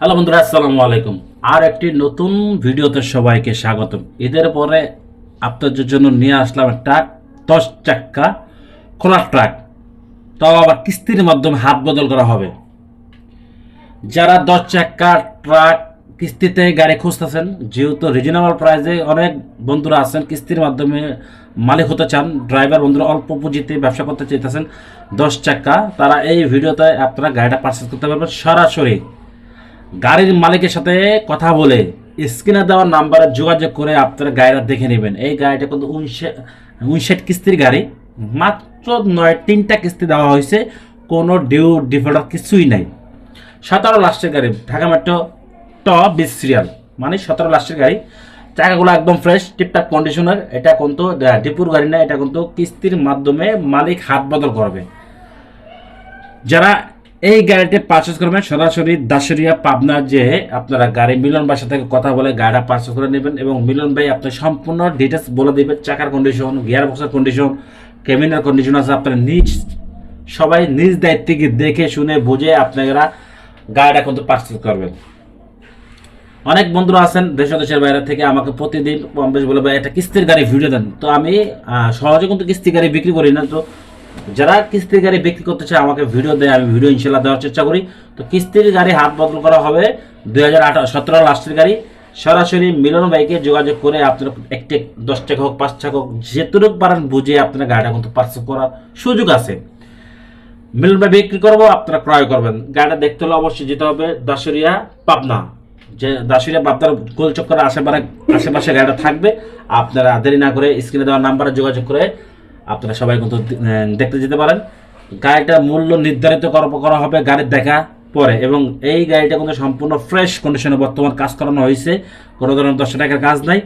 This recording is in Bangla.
হ্যালো বন্ধুরা, আসসালামু আলাইকুম। আর একটি নতুন ভিডিওতে সবাইকে স্বাগতম। ঈদের পরে আপনাদের জন্য নিয়ে আসলাম একটা দশ চাক্কা খোলা ট্রাক। তাও আবার কিস্তির মাধ্যমে হাত বদল করা হবে। যারা দশ চাক্কা ট্রাক কিস্তিতে গাড়ি খুঁজতেছেন, যেহেতু রিজনেবল প্রাইসে অনেক বন্ধুরা আছেন, কিস্তির মাধ্যমে মালিক হতে চান ড্রাইভার বন্ধুরা অল্প পুঁজিতে ব্যবসা করতে চাইতেছেন দশ চাক্কা, তারা এই ভিডিওতে আপনারা গাড়িটা পারচেস করতে পারবেন সরাসরি। গাড়ির মালিকের সাথে কথা বলে স্ক্রিনে দেওয়া নাম্বারে যোগাযোগ করে আপনারা গাড়িটা দেখে নেবেন। এই গাড়িটা কিন্তু উনষাট কিস্তির গাড়ি। মাত্র নয়, তিনটা কিস্তি দেওয়া হয়েছে। কোনো ডিউ ডিফল্টার কিছুই নাই। সতেরো লাস্টের গাড়ি, ঢাকা মেট্রো ট বিশ সিরিয়াল মানে সতেরো লাস্টের গাড়ি। টাকাগুলো একদম ফ্রেশ টিপটাপ কন্ডিশনার এটা কিন্তু ডিপুর গাড়ি না, এটা কিন্তু কিস্তির মাধ্যমে মালিক হাত বদল করবে। যারা এই গাড়িটি পারচেস করবেন সরাসরি দাসরিয়া, পাবনা যে আপনারা গাড়ি মিলন বাসা থেকে কথা বলে গাড়িটা পারচেস করে নেবেন এবং মিলন ভাই আপনার সম্পূর্ণ ডিটেলস বলে দেবেন চাকার কন্ডিশন গিয়ার বক্সের কন্ডিশন কেবিনের কন্ডিশন আছে আপনারা নিজ, সবাই নিজ দায়িত্বে দেখে শুনে বুঝে আপনারা গাড়িটা কিন্তু পারচেস করবেন। অনেক বন্ধুরা আছেন দেশ দেশের বাইরে থেকে আমাকে প্রতিদিন কম বেশ বলে, ভাই, একটা কিস্তির গাড়ি ভিডিও দেন। তো আমি সহজে কিন্তু কিস্তি গাড়ি বিক্রি করি না, তো যারা কিস্তির গাড়ি বিক্রি করতে চায়, আমাকে ভিডিও দেয় আমি ভিডিও ইনশাল্লাহ দেওয়ার চেষ্টা করি। তো কিস্তির গাড়ি হাত বদল করা হবে দুই হাজার সতেরো লাস্টের গাড়ি। সরাসরি মিলন বাইকে যোগাযোগ করে আপনারা একটি দশ টাকা হোক, পাঁচ টাকা হোক যেটুকু পারেন বুঝে আপনারা গাড়িটা কিন্তু পার্সেল করার সুযোগ আছে। মিলন ভাই বিক্রি করব, আপনারা ক্রয় করবেন। গাড়িটা দেখতে হলে অবশ্যই যেতে হবে দাসুরিয়া পাবনা। যে দাসুরিয়া পাবনার গোল চক্করের আশেপাশে আশেপাশে গাড়িটা থাকবে। আপনারা দেরি না করে স্ক্রিনে দেওয়া নাম্বারে যোগাযোগ করে আপনারা সবাই কিন্তু দেখতে যেতে পারেন। গাড়িটার মূল্য নির্ধারিত করা- হবে গাড়ির দেখা পরে এবং এই গাড়িটা কিন্তু সম্পূর্ণ ফ্রেশ কন্ডিশনে বর্তমান কাজ করানো হয়েছে। কোনো ধরনের দশ টাকার কাজ নাই।